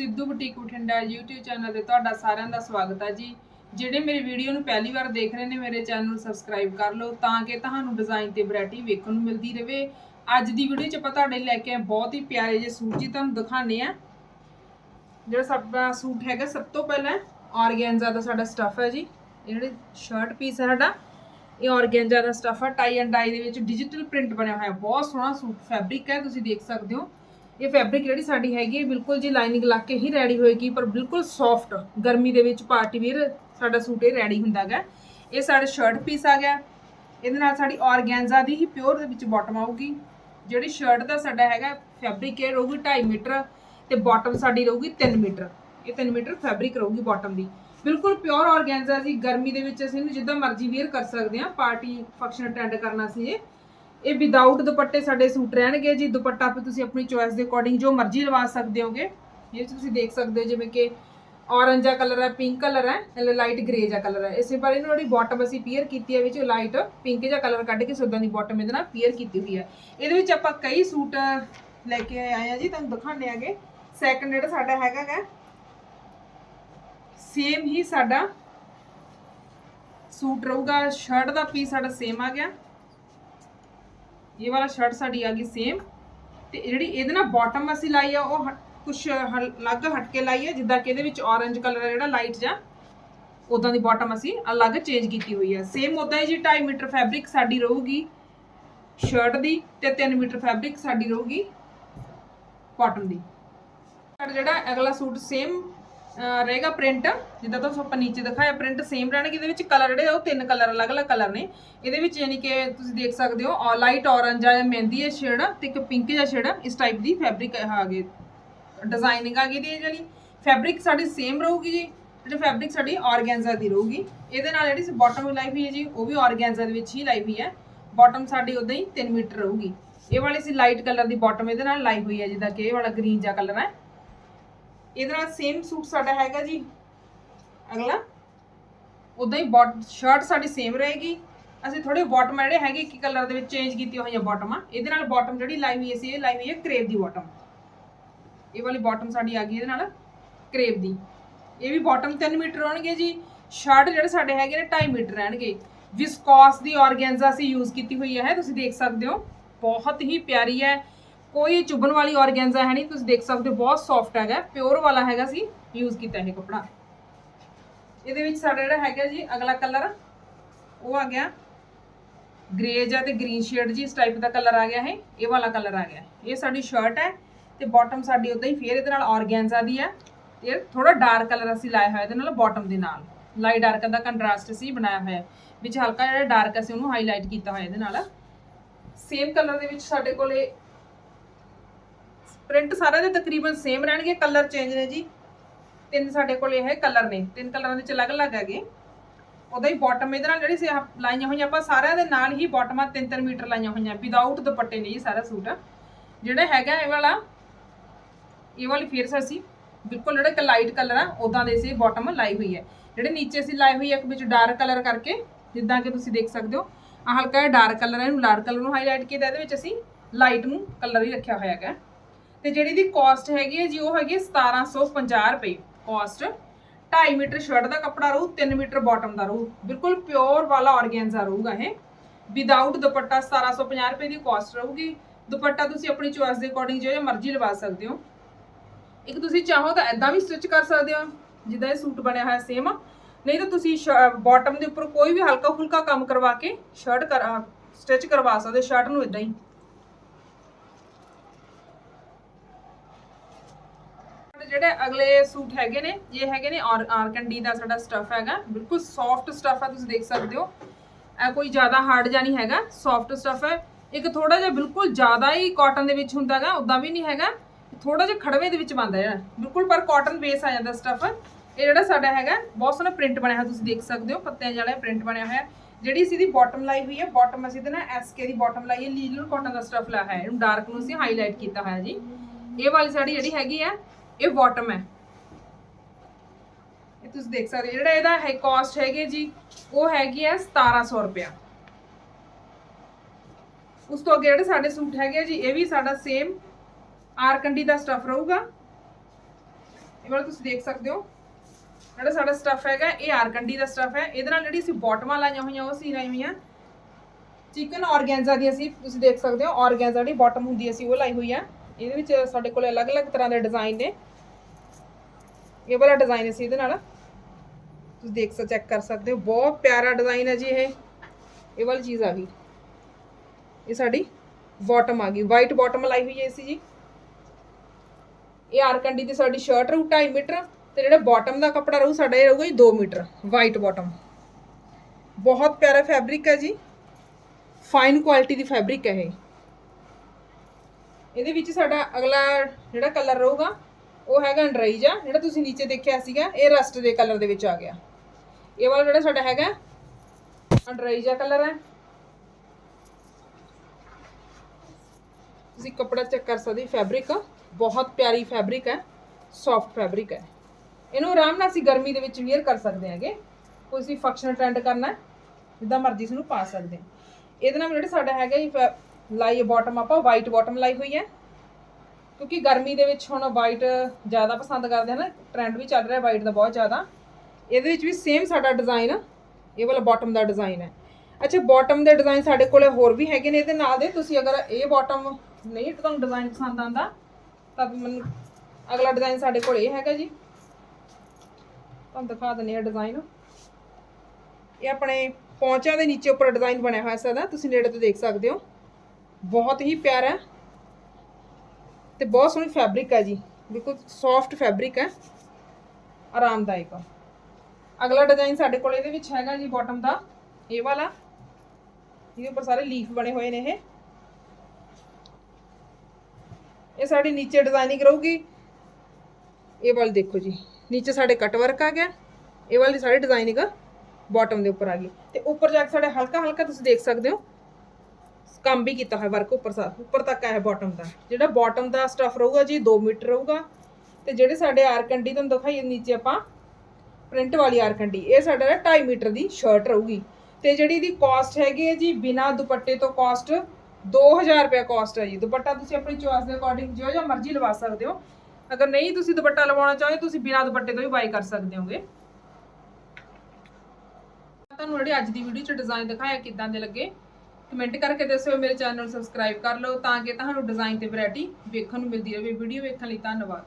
Sidhu boutique Bathinda YouTube channel ਤੇ ਤੁਹਾਡਾ ਸਾਰਿਆਂ ਦਾ ਸਵਾਗਤ ਹੈ ਜੀ। ਜਿਹੜੇ ਮੇਰੇ ਵੀਡੀਓ ਨੂੰ ਪਹਿਲੀ ਵਾਰ ਦੇਖ ਰਹੇ ਨੇ, ਮੇਰੇ ਚੈਨਲ ਨੂੰ ਸਬਸਕ੍ਰਾਈਬ ਕਰ ਲਓ ਤਾਂ ਕਿ ਤੁਹਾਨੂੰ ਡਿਜ਼ਾਈਨ ਤੇ ਵੈਰਾਈਟੀ ਵੇਖਣ ਨੂੰ ਮਿਲਦੀ ਰਹੇ ਅੱਜ ਦੀ ਵੀਡੀਓ 'ਚ ਆਪਾਂ ਤੁਹਾਡੇ ਲੈ ਕੇ ਆਏ ਬਹੁਤ ਹੀ ਪਿਆਰੇ ਜਿਹੇ ਸੂਟ ਜੀ, ਤੁਹਾਨੂੰ ਦਿਖਾਣੇ ਆ ਜਿਹੜਾ ਸਾਡਾ ਸੂਟ ਹੈਗਾ, ਸਭ ਤੋਂ ਪਹਿਲਾਂ ਆਰਗੈਂਜ਼ਾ ਦਾ ਸਾਡਾ ਸਟੱਫ ਹੈ ਜੀ। ਇਹ ਜਿਹੜੇ ਸ਼ਰਟ ਪੀਸ ਹੈ ਸਾਡਾ, ਇਹ ਆਰਗੈਂਜ਼ਾ ਦਾ ਸਟੱਫ ਹੈ ਟਾਈ ਐਂਡ ਡਾਈ ਦੇ ਵਿੱਚ ਡਿਜੀਟਲ ਪ੍ਰਿੰਟ ਬਣਿਆ ਹੋਇਆ, ਬਹੁਤ ਸੋਹਣਾ ਸੂਟ ਫੈਬਰਿਕ ਹੈ, ਤੁਸੀਂ ਦੇਖ ਸਕਦੇ ਹੋ। ਇਹ ਫੈਬਰਿਕ ਜਿਹੜੀ ਸਾਡੀ ਹੈਗੀ ਹੈ, ਬਿਲਕੁਲ ਜੀ ਲਾਈਨਿੰਗ ਲਾ ਕੇ ਹੀ ਰੈਡੀ ਹੋਏਗੀ, ਪਰ ਬਿਲਕੁਲ ਸੌਫਟ ਗਰਮੀ ਦੇ ਵਿੱਚ ਪਾਰਟੀ ਵੇਅਰ ਸਾਡਾ ਸੂਟ ਇਹ ਰੈਡੀ ਹੁੰਦਾ ਗਾ। ਇਹ ਸਾਡਾ ਸ਼ਰਟ ਪੀਸ ਆ ਗਿਆ। ਇਹਦੇ ਨਾਲ ਸਾਡੀ ਆਰਗੈਂਜ਼ਾ ਦੀ ਹੀ ਪਿਓਰ ਦੇ ਵਿੱਚ ਬਾਟਮ ਆਊਗੀ। ਜਿਹੜੀ ਸ਼ਰਟ ਦਾ ਸਾਡਾ ਹੈਗਾ ਫੈਬਰਿਕ ਇਹ ਰਹੂਗੀ 2.5 ਮੀਟਰ ਤੇ ਬਾਟਮ ਸਾਡੀ ਰਹੂਗੀ 3 ਮੀਟਰ। ਇਹ 3 ਮੀਟਰ ਫੈਬਰਿਕ ਰਹੂਗੀ ਬਾਟਮ ਦੀ। ਬਿਲਕੁਲ ਪਿਓਰ ਆਰਗੈਂਜ਼ਾ ਜੀ, ਗਰਮੀ ਦੇ ਵਿੱਚ ਅਸੀਂ ਇਹਨੂੰ ਜਿੱਦਾਂ ਮਰਜ਼ੀ ਵੇਅਰ ਕਰ ਸਕਦੇ ਹਾਂ, ਪਾਰਟੀ ਫੰਕਸ਼ਨ ਅਟੈਂਡ ਕਰਨਾ ਸੀ ਇਹ। ਇਹ ਵਿਦਆਊਟ ਦੁਪੱਟੇ ਸਾਡੇ ਸੂਟ ਰਹਿਣਗੇ ਜੀ। ਦੁਪੱਟਾ ਫਿਰ ਤੁਸੀਂ ਆਪਣੀ ਚੋਇਸ ਦੇ ਅਕੋਰਡਿੰਗ ਜੋ ਮਰਜ਼ੀ ਲਵਾ ਸਕਦੇ ਹੋਗੇ। ਇਹ ਤੁਸੀਂ ਦੇਖ ਸਕਦੇ ਹੋ ਜਿਵੇਂ ਕਿ ਔਰੰਜ ਆ ਕਲਰ ਹੈ ਪਿੰਕ ਕਲਰ ਹੈ ਲਾਈਟ ਗ੍ਰੇ ਜਿਹਾ ਕਲਰ ਹੈ। ਇਸੇ ਬਾਰੇ ਨੂੰ ਜਿਹੜੀ ਬਾਟਮ ਅਸੀਂ ਪੀਅਰ ਕੀਤੀ ਹੈ ਵਿੱਚ ਲਾਈਟ ਪਿੰਕ ਜਿਹਾ ਕਲਰ ਕੱਢ ਕੇ ਸੋਦਾਂ ਦੀ ਬਾਟਮ ਇਹਦੇ ਨਾਲ ਪੀਅਰ ਕੀਤੀ ਹੋਈ ਹੈ। ਇਹਦੇ ਵਿੱਚ ਆਪਾਂ ਕਈ ਸੂਟ ਲੈ ਕੇ ਆਏ ਆ ਜੀ, ਤੁਹਾਨੂੰ ਦਿਖਾਣੇ ਆਗੇ ਸੈਕੰਡ ਜਿਹੜਾ ਸਾਡਾ ਹੈਗਾ ਗਾ ਸੇਮ ਹੀ ਸਾਡਾ ਸੂਟ ਰਹੂਗਾ। ਸ਼ਰਟ ਦਾ ਪੀਸ ਸਾਡਾ ਸੇਮ ਆ ਗਿਆ। ਇਹ ਵਾਲਾ ਸ਼ਰਟ ਸਾਡੀ ਆ ਗਈ ਸੇਮ ਤੇ ਜਿਹੜੀ ਇਹਦੇ ਨਾਲ ਬਾਟਮ ਅਸੀਂ ਲਾਈ ਆ, ਉਹ ਕੁਝ ਅਲੱਗ ਹਟ ਕੇ ਲਾਈ ਹੈ ਜਿੱਦਾਂ ਕਿ ਇਹਦੇ ਵਿੱਚ orange ਕਲਰ ਹੈ ਜਿਹੜਾ ਲਾਈਟ ਜਾਂ ਉਦਾਂ ਦੀ ਬਾਟਮ ਅਸੀਂ ਅਲੱਗ ਚੇਂਜ ਕੀਤੀ ਹੋਈ ਹੈ ਸੇਮ ਉਦਾਂ ਹੀ ਜੀ 2.5 ਮੀਟਰ ਫੈਬਰਿਕ ਸਾਡੀ ਰਹੂਗੀ ਸ਼ਰਟ ਦੀ ਤੇ 3 ਮੀਟਰ ਫੈਬਰਿਕ ਸਾਡੀ ਰਹੂਗੀ ਕਾਟਨ ਦੀ। ਜਿਹੜਾ ਅਗਲਾ ਸੂਟ ਸੇਮ ਰਹੇਗਾ ਪ੍ਰਿੰਟ ਜਿੱਦਾਂ ਤੁਹਾਨੂੰ ਆਪਾਂ ਨੀਚੇ ਦਿਖਾਇਆ ਪ੍ਰਿੰਟ ਸੇਮ ਰਹਿਣਗੇ। ਇਹਦੇ ਵਿੱਚ ਕਲਰ ਜਿਹੜੇ ਆ, ਉਹ ਤਿੰਨ ਕਲਰ ਅਲੱਗ-ਅਲੱਗ ਕਲਰ ਨੇ। ਇਹਦੇ ਵਿੱਚ ਯਾਨੀ ਕਿ ਤੁਸੀਂ ਦੇਖ ਸਕਦੇ ਹੋ ਲਾਈਟ ਔਰੰਜ ਆ ਮਹਿੰਦੀ ਹੈ ਸ਼ੇਡ ਤੇ ਇੱਕ ਪਿੰਕ ਜਿਹਾ ਸ਼ੇਡ ਇਸ ਟਾਈਪ ਦੀ ਫੈਬਰਿਕ ਆ ਗਈ। ਡਿਜ਼ਾਈਨਿੰਗ ਆ ਗਈ ਦੀ ਇਹ ਜਿਹੜੀ। ਫੈਬਰਿਕ ਸਾਡੀ ਸੇਮ ਰਹੂਗੀ ਜੀ। ਜਿਹੜੀ ਫੈਬਰਿਕ ਸਾਡੀ ਆਰਗੈਂਜ਼ਾ ਦੀ ਰਹੂਗੀ। ਇਹਦੇ ਨਾਲ ਜਿਹੜੀ ਬਾਟਮ ਲਾਈ ਹੋਈ ਹੈ ਜੀ, ਉਹ ਵੀ ਆਰਗੈਂਜ਼ਾ ਦੇ ਵਿੱਚ ਹੀ ਲਾਈ ਹੋਈ ਹੈ। ਬਾਟਮ ਸਾਡੀ ਉਦਾਂ ਹੀ 3 ਮੀਟਰ ਰਹੂਗੀ। ਇਹ ਵਾਲੀ ਸੀ ਲਾਈਟ ਕਲਰ ਦੀ ਬਾਟਮ ਇਹਦੇ ਨਾਲ ਲਾਈ ਹੋਈ ਹੈ। ਜਿੱਦਾਂ ਕਿ ਇਹ ਵਾਲਾ ਗ੍ਰੀਨ ਜਿਹਾ ਕਲਰ ਹੈ। ਇਹਦੇ ਨਾਲ ਸੇਮ ਸੂਟ ਸਾਡਾ ਹੈਗਾ ਜੀ। ਅਗਲਾ। ਉਦਾਂ ਹੀ ਬੋਟ ਸ਼ਰਟ ਸਾਡੀ ਸੇਮ ਰਹੇਗੀ। ਅਸੀਂ ਥੋੜੇ ਬਾਟਮ ਜਿਹੜੇ ਹੈਗੇ ਇੱਕ ਕਲਰ ਦੇ ਵਿੱਚ ਚੇਂਜ ਕੀਤੀਆਂ ਹੋਈਆਂ ਬਾਟਮਾਂ ਇਹਦੇ ਨਾਲ ਬਾਟਮ ਜਿਹੜੀ ਲਾਈ ਹੋਈ ਸੀ, ਇਹ ਲਾਈ ਹੋਈ ਹੈ ਕਰੇਪ ਦੀ ਬਾਟਮ ਇਹ ਵਾਲੀ ਬਾਟਮ ਸਾਡੀ ਆ ਗਈ ਇਹਦੇ ਨਾਲ ਕਰੇਪ ਦੀ। ਇਹ ਵੀ ਬਾਟਮ 3 ਮੀਟਰ ਹੋਣਗੇ ਜੀ। ਸ਼ਰਟ ਜਿਹੜੇ ਸਾਡੇ ਹੈਗੇ ਨੇ 2.5 ਮੀਟਰ ਰਹਿਣਗੇ। ਵਿਸਕੋਸ ਦੀ ਆਰਗੈਂਜ਼ਾ ਅਸੀਂ ਯੂਜ਼ ਕੀਤੀ ਹੋਈ ਹੈ, ਤੁਸੀਂ ਦੇਖ ਸਕਦੇ ਹੋ। ਬਹੁਤ ਹੀ ਪਿਆਰੀ ਹੈ। ਕੋਈ ਚੁੱਭਣ ਵਾਲੀ ਔਰਗੈਂਜਾ ਹੈ ਨਹੀਂ, ਤੁਸੀਂ ਦੇਖ ਸਕਦੇ ਹੋ, ਬਹੁਤ ਸੌਫਟ ਹੈਗਾ ਪਿਓਰ ਵਾਲਾ ਹੈਗਾ ਸੀ ਯੂਜ਼ ਕੀਤਾ ਇਹ ਕੱਪੜਾ। ਇਹਦੇ ਵਿੱਚ ਸਾਡਾ ਜਿਹੜਾ ਹੈਗਾ ਜੀ, ਅਗਲਾ ਕਲਰ ਉਹ ਆ ਗਿਆ। ਗ੍ਰੇ ਜਾਂ ਤੇ ਗ੍ਰੀਨ ਸ਼ੇਡ ਜੀ, ਇਸ ਟਾਈਪ ਦਾ ਕਲਰ ਆ ਗਿਆ ਹੈ ਇਹ ਵਾਲਾ ਕਲਰ ਆ ਗਿਆ। ਇਹ ਸਾਡੀ ਸ਼ਰਟ ਹੈ ਤੇ ਬਾਟਮ ਸਾਡੀ ਉਦਾਂ ਹੀ ਫੇਰ ਇਹਦੇ ਨਾਲ ਔਰਗੈਂਜਾ ਦੀ ਹੈ। ਇਹ ਥੋੜਾ ਡਾਰਕ ਕਲਰ ਅਸੀਂ ਲਾਇਆ ਹੋਇਆ ਇਹਦੇ ਨਾਲ ਬਾਟਮ ਦੇ ਨਾਲ। ਲਾਈਟ ਡਾਰਕ ਦਾ ਕੰਟਰਾਸਟ ਅਸੀਂ ਬਣਾਇਆ ਹੋਇਆ ਵਿੱਚ ਹਲਕਾ ਜਿਹੜਾ ਡਾਰਕ ਅਸੀਂ ਉਹਨੂੰ ਹਾਈਲਾਈਟ ਕੀਤਾ ਹੋਇਆ ਇਹਦੇ ਨਾਲ। ਸੇਮ ਕਲਰ ਦੇ ਵਿੱਚ ਸਾਡੇ ਕੋਲੇ ਪ੍ਰਿੰਟ ਸਾਰਿਆਂ ਦੇ ਤਕਰੀਬਨ ਸੇਮ ਰਹਿਣਗੇ ਕਲਰ ਚੇਂਜ ਨੇ ਜੀ। ਤਿੰਨ ਸਾਡੇ ਕੋਲ ਇਹ ਕਲਰ ਨੇ, ਤਿੰਨ ਕਲਰਾਂ ਦੇ ਵਿੱਚ ਅਲੱਗ-ਅਲੱਗ ਹੈਗੇ। ਉਹਦਾ ਹੀ ਬਾਟਮ ਇਹਦੇ ਨਾਲ ਜਿਹੜੀ ਸੀ ਲਾਈਆਂ ਹੋਈਆਂ, ਆਪਾਂ ਸਾਰਿਆਂ ਦੇ ਨਾਲ ਹੀ ਬਾਟਮਾਂ 3-3 ਮੀਟਰ ਲਾਈਆਂ ਹੋਈਆਂ ਵਿਦਆਊਟ ਦੁਪੱਟੇ ਨੇ ਜੀ ਸਾਰਾ ਸੂਟ। ਜਿਹੜਾ ਹੈਗਾ ਇਹ ਵਾਲਾ, ਇਹ ਵਾਲੀ ਫੇਰ ਅਸੀਂ ਬਿਲਕੁਲ ਜਿਹੜਾ ਕਿ ਲਾਈਟ ਕਲਰ ਆ ਉਦਾਂ ਦੇ ਸੀ ਬਾਟਮ ਲਾਈ ਹੋਈ ਹੈ। ਜਿਹੜੇ ਨੀਚੇ ਅਸੀਂ ਲਾਈ ਹੋਈ ਹੈ, ਇੱਕ ਵਿੱਚ ਡਾਰਕ ਕਲਰ ਕਰਕੇ, ਜਿੱਦਾਂ ਕਿ ਤੁਸੀਂ ਦੇਖ ਸਕਦੇ ਹੋ ਆ ਹਲਕਾ ਜਿਹਾ ਡਾਰਕ ਕਲਰ ਹੈ ਇਹਨੂੰ ਲਾਈਟ ਕਲਰ ਨੂੰ ਹਾਈਲਾਈਟ ਕੀਤਾ, ਇਹਦੇ ਵਿੱਚ ਅਸੀਂ ਲਾਈਟ ਨੂੰ ਕਲਰ ਹੀ ਰੱਖਿਆ ਹੋਇਆ ਹੈਗਾ। ਤੇ ਜਿਹੜੀ ਦੀ ਕਾਸਟ ਹੈਗੀ ਹੈ ਜੀ, ਉਹ ਹੈਗੀ ਹੈ 1750 ਰੁਪਏ ਕਾਸਟ 2.5 ਮੀਟਰ ਸ਼ਰਟ ਦਾ ਕੱਪੜਾ ਰਹੂ 3 ਮੀਟਰ ਬਾਟਮ ਦਾ ਰਹੂ। ਬਿਲਕੁਲ ਪਿਓਰ ਵਾਲਾ ਆਰਗੈਂਜ਼ਾ ਰਹੂਗਾ ਇਹ। ਵਿਦਆਊਟ ਦੁਪੱਟਾ 1750 ਰੁਪਏ ਦੀ ਕਾਸਟ ਰਹੂਗੀ। ਦੁਪੱਟਾ ਤੁਸੀਂ ਆਪਣੀ ਚੋਇਸ ਦੇ ਅਕੋਰਡਿੰਗ ਜੋ ਮਰਜ਼ੀ ਲਵਾ ਸਕਦੇ ਹੋ। ਇੱਕ ਤੁਸੀਂ ਚਾਹੋ ਤਾਂ ਐਦਾਂ ਵੀ ਸਟਿਚ ਕਰ ਸਕਦੇ ਹੋ, ਜਿੱਦਾਂ ਇਹ ਸੂਟ ਬਣਿਆ ਹੋਇਆ ਸੇਮ ਨਹੀਂ ਤਾਂ ਤੁਸੀਂ ਬਾਟਮ ਦੇ ਉੱਪਰ ਕੋਈ ਵੀ ਹਲਕਾ ਫੁਲਕਾ ਕੰਮ ਕਰਵਾ ਕੇ ਸ਼ਰਟ ਕਰ ਸਟਿਚ ਕਰਵਾ ਸਕਦੇ ਸ਼ਰਟ ਨੂੰ ਇਦਾਂ ਹੀ। ਜਿਹੜੇ ਅਗਲੇ ਸੂਟ ਹੈਗੇ ਨੇ, ਇਹ ਹੈਗੇ ਨੇ ਆਰ ਆਰਕੰਡੀ ਦਾ ਸਾਡਾ ਸਟਫ ਹੈਗਾ। ਬਿਲਕੁਲ ਸੌਫਟ ਸਟਫ ਹੈ ਤੁਸੀਂ ਦੇਖ ਸਕਦੇ ਹੋ। ਇਹ ਕੋਈ ਜ਼ਿਆਦਾ ਹਾਰਡ ਜਾਂ ਨਹੀਂ ਹੈਗਾ ਸੌਫਟ ਸਟਫ ਹੈ। ਇੱਕ ਥੋੜਾ ਜਿਹਾ ਬਿਲਕੁਲ ਜ਼ਿਆਦਾ ਹੀ ਕਾਟਨ ਦੇ ਵਿੱਚ ਹੁੰਦਾ ਹੈਗਾ ਉਦਾਂ ਵੀ ਨਹੀਂ ਹੈਗਾ। ਥੋੜਾ ਜਿਹਾ ਖੜਵੇ ਦੇ ਵਿੱਚ ਬਣਦਾ ਜਿਹੜਾ ਬਿਲਕੁਲ ਪਰ ਕਾਟਨ ਬੇਸ ਆ ਜਾਂਦਾ ਸਟਫ ਇਹ ਜਿਹੜਾ ਸਾਡਾ ਹੈਗਾ, ਬਹੁਤ ਸੋਹਣਾ ਪ੍ਰਿੰਟ ਬਣਿਆ ਹੋਇਆ, ਤੁਸੀਂ ਦੇਖ ਸਕਦੇ ਹੋ। ਪੱਤਿਆਂ ਵਾਲਾ ਪ੍ਰਿੰਟ ਬਣਿਆ ਹੋਇਆ। ਜਿਹੜੀ ਅਸੀਂ ਦੀ ਬਾਟਮ ਲਾਈ ਹੋਈ ਹੈ ਬਾਟਮ ਅਸੀਂ ਤੇ ਨਾ ਐਸਕੇ ਦੀ ਬਾਟਮ ਲਾਈ ਹੈ। ਲੀਲਨ ਕਾਟਨ ਦਾ ਸਟਫ ਲਾਇਆ ਹੈ। ਇਹਨੂੰ ਡਾਰਕ ਨੂੰ ਅਸੀਂ ਹਾਈਲਾਈਟ ਕੀਤਾ ਹੋਇਆ ਜੀ। ਇਹ ਵਾਲੀ ਸਾਡੀ ਜਿਹੜੀ ਹੈਗੀ ਹੈ ਇਹ ਬਾਟਮ ਹੈ। ਇਹ ਤੁਸੀਂ ਦੇਖ ਸਕਦੇ ਹੋ। ਜਿਹੜਾ ਇਹਦਾ ਹੈ ਕਾਸਟ ਹੈਗੀ ਜੀ ਉਹ ਹੈਗੀ ਹੈ 1700 ਰੁਪਇਆ। ਉਸ ਤੋਂ ਅੱਗੇ ਜਿਹੜੇ ਸਾਡੇ ਸੂਟ ਹੈਗੇ ਆ ਜੀ ਇਹ ਵੀ ਸਾਡਾ ਸੇਮ ਆਰ ਕੰਡੀ ਦਾ ਸਟਫ ਰਹੂਗਾ। ਇਹ ਵਾਲਾ ਤੁਸੀਂ ਦੇਖ ਸਕਦੇ ਹੋ। ਜਿਹੜਾ ਸਾਡਾ ਸਟਫ ਹੈਗਾ ਇਹ ਆਰ ਕੰਡੀ ਦਾ ਸਟਫ ਹੈ। ਇਹਦੇ ਨਾਲ ਜਿਹੜੀ ਅਸੀਂ ਬਾਟਮਾਂ ਲਾਈਆਂ ਹੋਈਆਂ ਉਹ ਸੀ ਲਾਈ ਹੋਈਆਂ ਚਿਕਨ ਆਰਗੈਂਜ਼ਾ ਦੀ ਅਸੀਂ ਤੁਸੀਂ ਦੇਖ ਸਕਦੇ ਹੋ ਆਰਗੈਂਜ਼ਾ ਦੀ ਬਾਟਮ ਹੁੰਦੀ ਹੈ, ਅਸੀਂ ਉਹ ਲਾਈ ਹੋਈ ਆ। ਇਹਦੇ ਵਿੱਚ ਸਾਡੇ ਕੋਲ ਅਲੱਗ-ਅਲੱਗ ਤਰ੍ਹਾਂ ਦੇ ਡਿਜ਼ਾਈਨ ਨੇ। ਇਹ ਵਾਲਾ ਡਿਜ਼ਾਈਨ ਅਸੀਂ ਇਹਦੇ ਨਾਲ ਤੁਸੀਂ ਦੇਖ ਸਕ ਚੈੱਕ ਕਰ ਸਕਦੇ ਹੋ। ਬਹੁਤ ਪਿਆਰਾ ਡਿਜ਼ਾਈਨ ਹੈ ਜੀ ਇਹ। ਇਹ ਵਾਲੀ ਚੀਜ਼ ਆ ਗਈ। ਇਹ ਸਾਡੀ ਬਾਟਮ ਆ ਗਈ। ਵਾਈਟ ਬਾਟਮ ਲਾਈ ਹੋਈ ਹੈ ਸੀ ਜੀ। ਇਹ ਆਰਕੰਡੀ ਦੀ ਸਾਡੀ ਸ਼ਰਟ ਰਹੂ 2.5 ਮੀਟਰ ਤੇ ਜਿਹੜਾ ਬਾਟਮ ਦਾ ਕੱਪੜਾ ਰਹੂ ਸਾਡਾ ਇਹ ਰਹੂਗਾ ਜੀ 2 ਮੀਟਰ ਵਾਈਟ ਬਾਟਮ ਬਹੁਤ ਪਿਆਰਾ ਫੈਬਰਿਕ ਹੈ ਜੀ। ਫਾਈਨ ਕੁਆਲਿਟੀ ਦੀ ਫੈਬਰਿਕ ਹੈ ਇਹ। ਇਹਦੇ ਵਿੱਚ ਸਾਡਾ ਅਗਲਾ ਜਿਹੜਾ ਕਲਰ ਰਹੂਗਾ ਉਹ ਹੈਗਾ ਅੰਡਰਾਈਜਾ ਜਿਹੜਾ ਤੁਸੀਂ ਨੀਚੇ ਦੇਖਿਆ ਸੀਗਾ, ਇਹ ਰਸਟ ਦੇ ਕਲਰ ਦੇ ਵਿੱਚ ਆ ਗਿਆ। ਇਹ ਵਾਲਾ ਜਿਹੜਾ ਸਾਡਾ ਹੈਗਾ ਅੰਡਰਾਈਜਾ ਕਲਰ ਹੈ। ਤੁਸੀਂ ਕੱਪੜਾ ਚੈੱਕ ਕਰ ਸਕਦੇ ਫੈਬਰਿਕ ਬਹੁਤ ਪਿਆਰੀ ਫੈਬਰਿਕ ਹੈ ਸੌਫਟ ਫੈਬਰਿਕ ਹੈ। ਇਹਨੂੰ ਆਰਾਮ ਨਾਲ ਅਸੀਂ ਗਰਮੀ ਦੇ ਵਿੱਚ ਵੇਅਰ ਕਰ ਸਕਦੇ ਹੈਗੇ। ਕੋਈ ਅਸੀਂ ਫੰਕਸ਼ਨ ਅਟੈਂਡ ਕਰਨਾ ਜਿੱਦਾਂ ਮਰਜ਼ੀ ਇਸ ਨੂੰ ਪਾ ਸਕਦੇ ਇਹਦੇ ਨਾਲ ਜਿਹੜਾ ਸਾਡਾ ਹੈਗਾ, ਇਹ ਫੈ- ਲਾਈ ਬਾਟਮ ਆਪਾਂ ਵਾਈਟ ਬਾਟਮ ਲਾਈ ਹੋਈ ਹੈ। ਕਿਉਂਕਿ ਗਰਮੀ ਦੇ ਵਿੱਚ ਹੁਣ ਵਾਈਟ ਜ਼ਿਆਦਾ ਪਸੰਦ ਕਰਦੇ ਹਨ ਟ੍ਰੈਂਡ ਵੀ ਚੱਲ ਰਿਹਾ ਵਾਈਟ ਦਾ ਬਹੁਤ ਜ਼ਿਆਦਾ। ਇਹਦੇ ਵਿੱਚ ਵੀ ਸੇਮ ਸਾਡਾ ਡਿਜ਼ਾਈਨ ਇਹ ਵਾਲਾ ਬਾਟਮ ਦਾ ਡਿਜ਼ਾਈਨ ਹੈ ਅੱਛਾ ਬਾਟਮ ਦੇ ਡਿਜ਼ਾਈਨ ਸਾਡੇ ਕੋਲੇ ਹੋਰ ਵੀ ਹੈਗੇ ਨੇ ਇਹਦੇ ਨਾਲ ਦੇ, ਤੁਸੀਂ ਅਗਰ ਇਹ ਬਾਟਮ ਨਹੀਂ ਤੁਹਾਨੂੰ ਡਿਜ਼ਾਈਨ ਪਸੰਦ ਆਂਦਾ ਤਾਂ ਮੈਨੂੰ ਅਗਲਾ ਡਿਜ਼ਾਈਨ ਸਾਡੇ ਕੋਲ ਇਹ ਹੈਗਾ ਜੀ। ਤੁਹਾਨੂੰ ਦਿਖਾ ਦਿੰਦੇ ਆ ਡਿਜ਼ਾਈਨ ਇਹ ਆਪਣੇ ਪੌਂਚਾਂ ਦੇ ਨੀਚੇ ਉੱਪਰ ਡਿਜ਼ਾਈਨ ਬਣਿਆ ਹੋਇਆ ਸਦਾ ਤੁਸੀਂ ਨੇੜੇ ਤੋਂ ਦੇਖ ਸਕਦੇ ਹੋ। ਬਹੁਤ ਹੀ ਪਿਆਰਾ ਤੇ ਬਹੁਤ ਸੋਹਣੀ ਫੈਬਰਿਕ ਹੈ ਜੀ। ਬਿਲਕੁਲ ਸੌਫਟ ਫੈਬਰਿਕ ਹੈ। ਆਰਾਮਦਾਇਕ ਅਗਲਾ ਡਿਜ਼ਾਈਨ ਸਾਡੇ ਕੋਲ ਇਹਦੇ ਵਿੱਚ ਹੈਗਾ ਜੀ ਬਾਟਮ ਦਾ। ਇਹ ਵਾਲਾ। ਇਹਦੇ ਉੱਪਰ ਸਾਰੇ ਲੀਫ ਬਣੇ ਹੋਏ ਨੇ ਇਹ। ਇਹ ਸਾਡੀ ਨੀਚੇ ਡਿਜ਼ਾਈਨਿੰਗ ਰਹੂਗੀ। ਇਹ ਵਾਲੀ ਦੇਖੋ ਜੀ। ਨੀਚੇ ਸਾਡੇ ਕੱਟ ਵਰਕ ਆ ਗਿਆ। ਇਹ ਵਾਲੀ ਸਾਡੀ ਡਿਜ਼ਾਈਨਿੰਗ ਬਾਟਮ ਦੇ ਉੱਪਰ ਆ ਗਈ। ਤੇ ਉੱਪਰ ਜਾ ਕੇ ਸਾਡੇ ਹਲਕਾ ਹਲਕਾ ਤੁਸੀਂ ਦੇਖ ਸਕਦੇ ਹੋ। ਕੰਮ ਵੀ ਕੀਤਾ ਹੋਇਆ ਵਰਕ ਉੱਪਰ ਉੱਪਰ ਤੱਕ ਆਇਆ ਬਾਟਮ ਦਾ। ਜਿਹੜਾ ਬਾਟਮ ਦਾ ਸਟਫ ਰਹੂਗਾ ਜੀ 2 ਮੀਟਰ ਰਹੂਗਾ। ਤੇ ਜਿਹੜੇ ਸਾਡੇ ਆਰਕੰਡੀ ਤੁਹਾਨੂੰ ਦਿਖਾਈ ਨੀਚੇ ਆਪਾਂ ਪ੍ਰਿੰਟ ਵਾਲੀ ਆਰਕੰਡੀ ਇਹ ਸਾਡਾ 2.5 ਮੀਟਰ ਦੀ ਸ਼ਰਟ ਰਹੂਗੀ। ਤੇ ਜਿਹੜੀ ਇਹਦੀ ਕਾਸਟ ਹੈਗੀ ਹੈ ਜੀ, ਬਿਨਾ ਦੁਪੱਟੇ ਤੋਂ ਕਾਸਟ 2000 ਰੁਪਏ ਕਾਸਟ ਹੈ ਜੀ। ਦੁਪੱਟਾ ਤੁਸੀਂ ਆਪਣੀ ਚੋਇਸ ਦੇ ਅਕੋਰਡਿੰਗ ਜੋ ਜੋ ਮਰਜ਼ੀ ਲਵਾ ਸਕਦੇ ਹੋ। ਅਗਰ ਨਹੀਂ ਤੁਸੀਂ ਦੁਪੱਟਾ ਲਵਾਉਣਾ ਚਾਹੋ ਤੁਸੀਂ ਬਿਨਾ ਦੁਪੱਟੇ ਤੋਂ ਵੀ ਬਾਈ ਕਰ ਸਕਦੇ ਹੋਗੇ। ਤੁਹਾਨੂੰ ਜਿਹੜੀ ਅੱਜ ਦੀ ਵੀਡੀਓ 'ਚ ਡਿਜ਼ਾਈਨ ਦਿਖਾਇਆ, ਕਿਦਾਂ ਦੇ ਲੱਗੇ। ਕਮੈਂਟ ਕਰਕੇ ਦੱਸਿਓ, ਮੇਰੇ ਚੈਨਲ ਨੂੰ ਸਬਸਕ੍ਰਾਈਬ ਕਰ ਲਓ ਤਾਂ ਕਿ ਤੁਹਾਨੂੰ ਡਿਜ਼ਾਈਨ ਤੇ ਵੈਰਾਈਟੀ ਵੇਖਣ ਨੂੰ ਮਿਲਦੀ ਰਹੇ, ਵੀਡੀਓ ਵੇਖਣ ਲਈ ਧੰਨਵਾਦ।